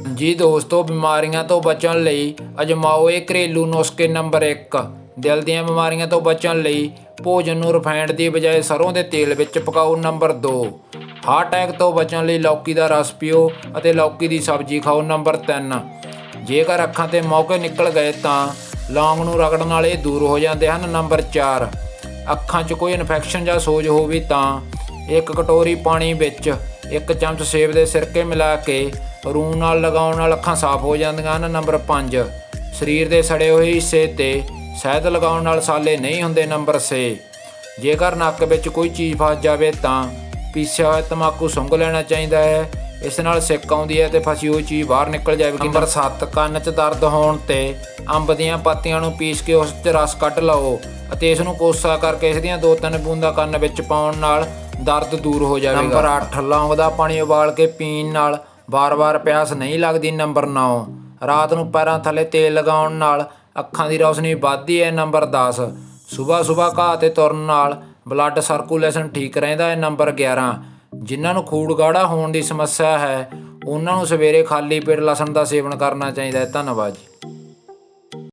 ਜੀ ਦੋਸਤੋ, ਬਿਮਾਰੀਆਂ ਤੋਂ ਬਚਣ ਲਈ ਅਜਮਾਓ ਇਹ ਘਰੇਲੂ ਨੁਸਖੇ ਨੰਬਰ 1 ਦਿਲ ਦੀਆਂ ਬਿਮਾਰੀਆਂ ਤੋਂ ਬਚਣ ਲਈ ਭੋਜਨ ਨੂੰ ਰਿਫਾਈਨਡ ਦੀ ਬਜਾਏ ਸਰੋਂ ਦੇ ਤੇਲ ਵਿੱਚ ਪਕਾਓ ਨੰਬਰ 2 ਹਾਰਟ ਅਟੈਕ ਤੋਂ ਬਚਣ ਲਈ ਲੌਕੀ ਦਾ ਰਸ ਪੀਓ ਅਤੇ ਲੌਕੀ ਦੀ ਸਬਜ਼ੀ ਖਾਓ ਨੰਬਰ 3 ਜੇਕਰ ਅੱਖਾਂ ਤੇ ਮੌਕੇ ਨਿਕਲ ਗਏ ਤਾਂ ਲੌਂਗ ਨੂੰ ਰਗੜਨ ਨਾਲ ਇਹ ਦੂਰ ਹੋ ਜਾਂਦੇ ਹਨ ਨੰਬਰ 4 ਅੱਖਾਂ 'ਚ ਕੋਈ ਇਨਫੈਕਸ਼ਨ ਜਾਂ ਸੋਜ ਹੋਵੇ ਤਾਂ ਇੱਕ ਕਟੋਰੀ ਪਾਣੀ ਵਿੱਚ ਇੱਕ ਚਮਚ ਸੇਬ ਦੇ ਸਿਰਕੇ ਮਿਲਾ ਕੇ ਰੂੰ ਨਾਲ ਲਗਾਉਣ ਨਾਲ ਅੱਖਾਂ ਸਾਫ਼ ਹੋ ਜਾਂਦੀਆਂ ਹਨ। ਨੰਬਰ 5 ਸਰੀਰ ਦੇ ਸੜੇ ਹੋਏ ਹਿੱਸੇ ਤੇ ਸ਼ਹਿਦ ਲਗਾਉਣ ਨਾਲ ਸਾਲੇ ਨਹੀਂ ਹੁੰਦੇ। ਨੰਬਰ 6 ਜੇਕਰ ਨੱਕ ਵਿੱਚ ਕੋਈ ਚੀਜ਼ ਫਸ ਜਾਵੇ ਤਾਂ ਪੀਸਿਆ ਹੋਇਆ ਤਮਾਕੂ ਸੁੰਘ ਲੈਣਾ ਚਾਹੀਦਾ ਹੈ। ਇਸ ਨਾਲ ਸਿੱਕ ਆਉਂਦੀ ਹੈ ਤੇ ਫਸੀ ਹੋਈ ਚੀਜ਼ ਬਾਹਰ ਨਿਕਲ ਜਾਵੇਗੀ। ਨੰਬਰ 7 ਕੰਨ 'ਚ ਦਰਦ ਹੋਣ ਤੇ ਅੰਬ ਦੀਆਂ ਪੱਤੀਆਂ ਨੂੰ ਪੀਸ ਕੇ ਉਸ 'ਚ ਰਸ ਕੱਢ ਲਓ ਅਤੇ ਇਸ ਨੂੰ ਕੋਸਾ ਕਰਕੇ ਇਸ ਦੀਆਂ ਦੋ ਤਿੰਨ ਬੂੰਦਾਂ ਕੰਨ ਵਿੱਚ ਪਾਉਣ ਨਾਲ ਦਰਦ ਦੂਰ ਹੋ ਜਾਵੇਗਾ। ਨੰਬਰ 8 ਲੌਂਗ ਦਾ ਪਾਣੀ ਉਬਾਲ ਕੇ ਪੀਣ ਨਾਲ ਵਾਰ ਵਾਰ ਪਿਆਸ ਨਹੀਂ ਲੱਗਦੀ, ਨੰਬਰ 9 ਰਾਤ ਨੂੰ ਪੈਰਾਂ ਥੱਲੇ ਤੇਲ ਲਗਾਉਣ ਨਾਲ ਅੱਖਾਂ ਦੀ ਰੌਸ਼ਨੀ ਵੱਧਦੀ ਹੈ, ਨੰਬਰ 10 ਸਵੇਰ ਸਵੇਰ ਘਾਹ ਤੇ ਤੁਰਨ ਨਾਲ ਬਲੱਡ ਸਰਕੂਲੇਸ਼ਨ ਠੀਕ ਰਹਿੰਦਾ ਹੈ, ਨੰਬਰ 11 ਜਿਨ੍ਹਾਂ ਨੂੰ ਖੂੜ ਗਾੜਾ ਹੋਣ ਦੀ ਸਮੱਸਿਆ ਹੈ, ਉਹਨਾਂ ਨੂੰ ਸਵੇਰੇ ਖਾਲੀ ਪੇਟ ਲਸਣ ਦਾ ਸੇਵਨ ਕਰਨਾ ਚਾਹੀਦਾ ਹੈ। ਧੰਨਵਾਦ ਜੀ।